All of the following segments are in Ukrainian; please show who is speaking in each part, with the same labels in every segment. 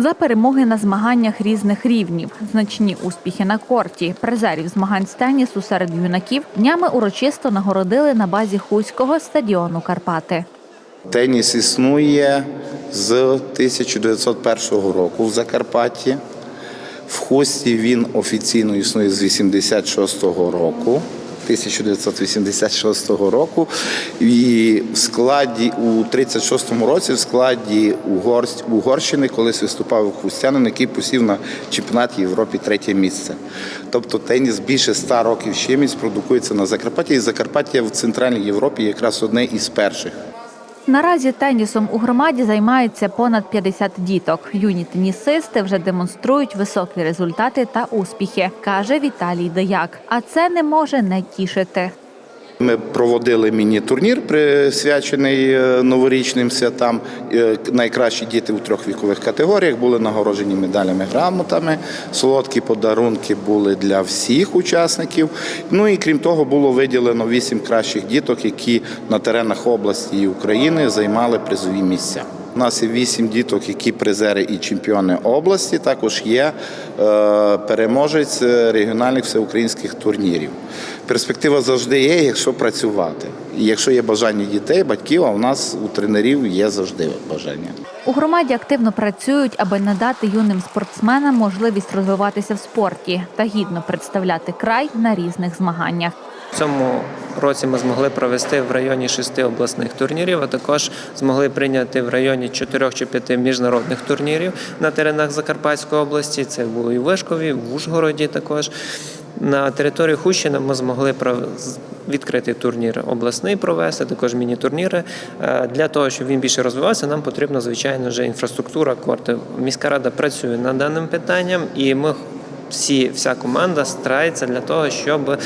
Speaker 1: За перемоги на змаганнях різних рівнів, значні успіхи на корті, призерів змагань з тенісу серед юнаків днями урочисто нагородили на базі Хуського стадіону Карпати.
Speaker 2: Теніс існує з 1901 року в Закарпатті. В Хості він офіційно існує з 86-го року. 1986 року і в складі у 36-му році в складі Угорщини колись виступав хустянин, який посів на чемпіонаті Європі третє місце. Тобто теніс більше 100 років ще чимось продукується на Закарпатті. І Закарпаття в Центральній Європі якраз одне із перших.
Speaker 1: Наразі тенісом у громаді займається понад 50 діток. Юні тенісисти вже демонструють високі результати та успіхи, каже Віталій Деяк. А це не може не тішити.
Speaker 2: Ми проводили міні-турнір, присвячений е, новорічним святам. Е, Найкращі діти у трьох вікових категоріях були нагороджені медалями, грамотами. Солодкі подарунки були для всіх учасників. Ну і крім того, було виділено вісім кращих діток, які на теренах області і України займали призові місця. Нас є вісім діток, які призери і чемпіони області. Також є е, переможець регіональних всеукраїнських турнірів. Перспектива завжди є, якщо працювати. І якщо є бажання дітей, батьків, а у нас у тренерів є завжди бажання.
Speaker 1: У громаді активно працюють, аби надати юним спортсменам можливість розвиватися в спорті та гідно представляти край на різних змаганнях.
Speaker 3: В цьому році ми змогли провести в районі шести обласних турнірів, а також змогли прийняти в районі чотирьох чи п'яти міжнародних турнірів на теренах Закарпатської області. Це було і в Вишкові, в Ужгороді також. На території Хущини ми змогли відкритий турнір обласний провести, також міні-турніри. Е, Для того, щоб він більше розвивався, нам потрібна, звичайно, вже інфраструктура корти. Міська рада працює над даним питанням, і ми всі, вся команда старається для того, щоб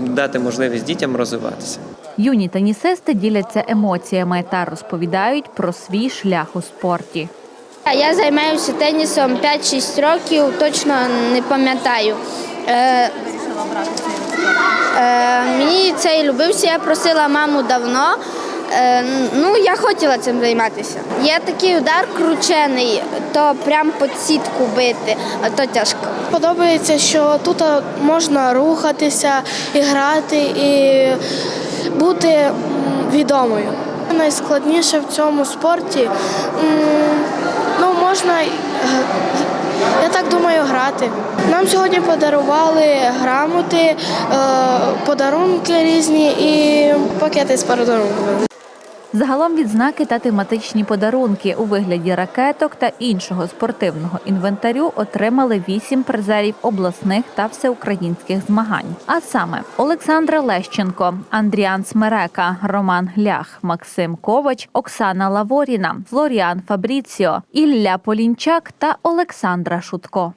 Speaker 3: дати можливість дітям розвиватися.
Speaker 1: Юні тенісисти діляться емоціями та розповідають про свій шлях у спорті.
Speaker 4: Я займаюся тенісом 5-6 років, точно не пам'ятаю. Е, е, мені це і любився, я просила маму давно. Е, ну, я хотіла цим займатися. Є такий удар кручений, то прям під сітку бити, а то тяжко.
Speaker 5: Подобається, що тут можна рухатися, і грати і бути відомою. Найскладніше в цьому спорті ну, можна, е, думаю, грати. Нам сьогодні подарували грамоти, е, подарунки різні і пакети з подарунками.
Speaker 1: Загалом відзнаки та тематичні подарунки у вигляді ракеток та іншого спортивного інвентарю отримали вісім призерів обласних та всеукраїнських змагань. А саме Олександра Лещенко, Андріан Смерека, Роман Глях, Максим Ковач, Оксана Лаворіна, Флоріан Фабріціо, Ілля Полінчак та Олександра Шутко.